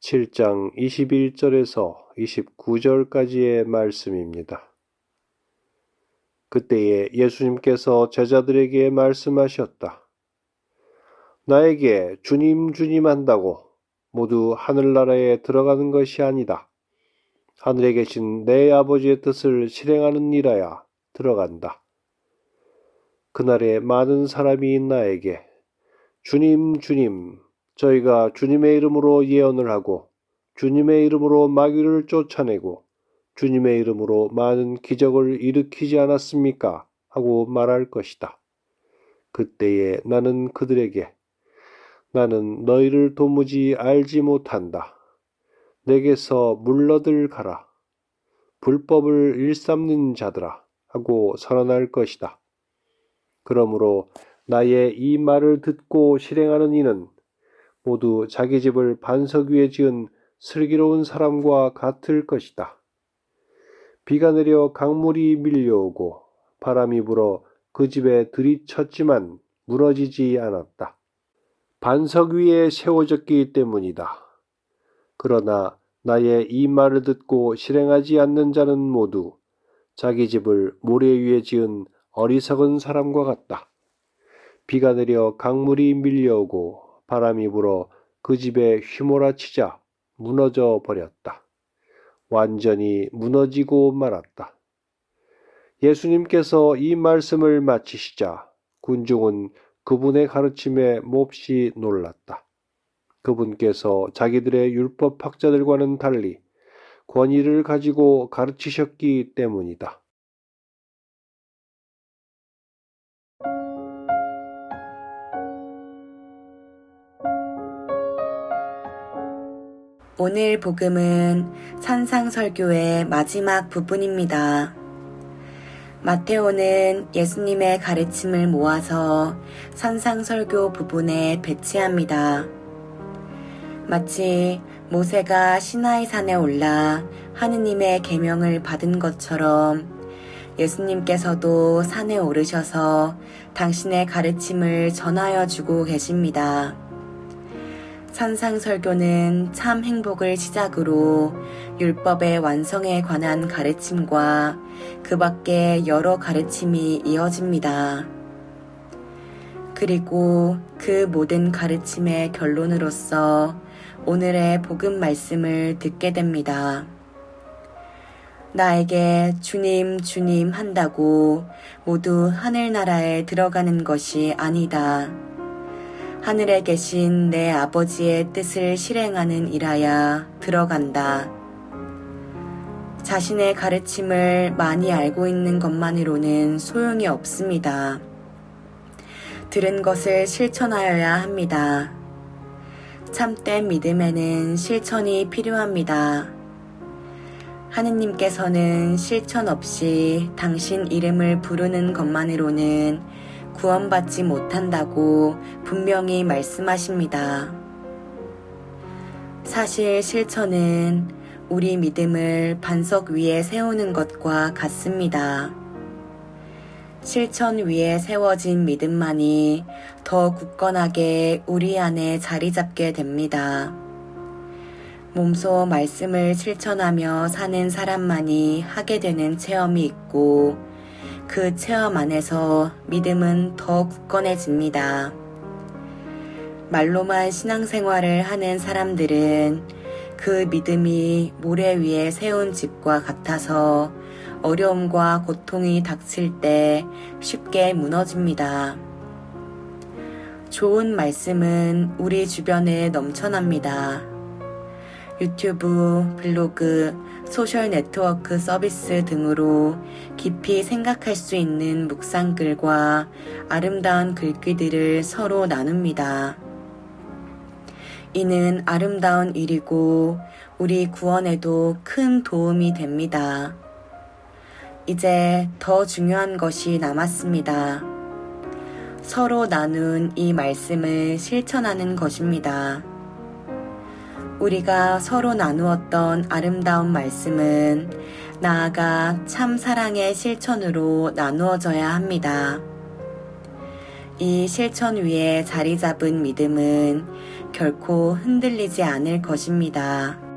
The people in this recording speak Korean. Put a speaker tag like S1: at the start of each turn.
S1: 7장 21절에서 29절까지의 말씀입니다. 그때에 예수님께서 제자들에게 말씀하셨다. 나에게 주님 주님 한다고 모두 하늘나라에 들어가는 것이 아니다. 하늘에 계신 내 아버지의 뜻을 실행하는 일하야 들어간다. 그날에 많은 사람이 나에게 주님, 주님, 저희가 주님의 이름으로 예언을 하고 주님의 이름으로 마귀를 쫓아내고 주님의 이름으로 많은 기적을 일으키지 않았습니까? 하고 말할 것이다. 그때에 나는 그들에게 나는 너희를 도무지 알지 못한다. 내게서 물러들 가라. 불법을 일삼는 자들아 하고 선언할 것이다. 그러므로 나의 이 말을 듣고 실행하는 이는 모두 자기 집을 반석 위에 지은 슬기로운 사람과 같을 것이다. 비가 내려 강물이 밀려오고 바람이 불어 그 집에 들이쳤지만 무너지지 않았다. 반석 위에 세워졌기 때문이다. 그러나 나의 이 말을 듣고 실행하지 않는 자는 모두 자기 집을 모래 위에 지은 어리석은 사람과 같다. 비가 내려 강물이 밀려오고 바람이 불어 그 집에 휘몰아치자 무너져 버렸다. 완전히 무너지고 말았다. 예수님께서 이 말씀을 마치시자 군중은 그분의 가르침에 몹시 놀랐다. 그분께서 자기들의 율법 학자들과는 달리 권위를 가지고 가르치셨기 때문이다.
S2: 오늘 복음은 산상설교의 마지막 부분입니다. 마테오는 예수님의 가르침을 모아서 산상설교 부분에 배치합니다. 마치 모세가 시나이 산에 올라 하느님의 계명을 받은 것처럼 예수님께서도 산에 오르셔서 당신의 가르침을 전하여 주고 계십니다. 산상설교는 참 행복을 시작으로 율법의 완성에 관한 가르침과 그 밖에 여러 가르침이 이어집니다. 그리고 그 모든 가르침의 결론으로서 오늘의 복음 말씀을 듣게 됩니다. 나에게 주님, 주님 한다고 모두 하늘나라에 들어가는 것이 아니다. 하늘에 계신 내 아버지의 뜻을 실행하는 일하야 들어간다. 자신의 가르침을 많이 알고 있는 것만으로는 소용이 없습니다. 들은 것을 실천하여야 합니다. 참된 믿음에는 실천이 필요합니다. 하느님께서는 실천 없이 당신 이름을 부르는 것만으로는 구원받지 못한다고 분명히 말씀하십니다. 사실 실천은 우리 믿음을 반석 위에 세우는 것과 같습니다. 실천 위에 세워진 믿음만이 더 굳건하게 우리 안에 자리 잡게 됩니다. 몸소 말씀을 실천하며 사는 사람만이 하게 되는 체험이 있고 그 체험 안에서 믿음은 더 굳건해집니다. 말로만 신앙생활을 하는 사람들은 그 믿음이 모래 위에 세운 집과 같아서 어려움과 고통이 닥칠 때 쉽게 무너집니다. 좋은 말씀은 우리 주변에 넘쳐납니다. 유튜브, 블로그, 소셜 네트워크 서비스 등으로 깊이 생각할 수 있는 묵상글과 아름다운 글귀들을 서로 나눕니다. 이는 아름다운 일이고 우리 구원에도 큰 도움이 됩니다. 이제 더 중요한 것이 남았습니다. 서로 나눈 이 말씀을 실천하는 것입니다. 우리가 서로 나누었던 아름다운 말씀은 나아가 참 사랑의 실천으로 나누어져야 합니다. 이 실천 위에 자리 잡은 믿음은 결코 흔들리지 않을 것입니다.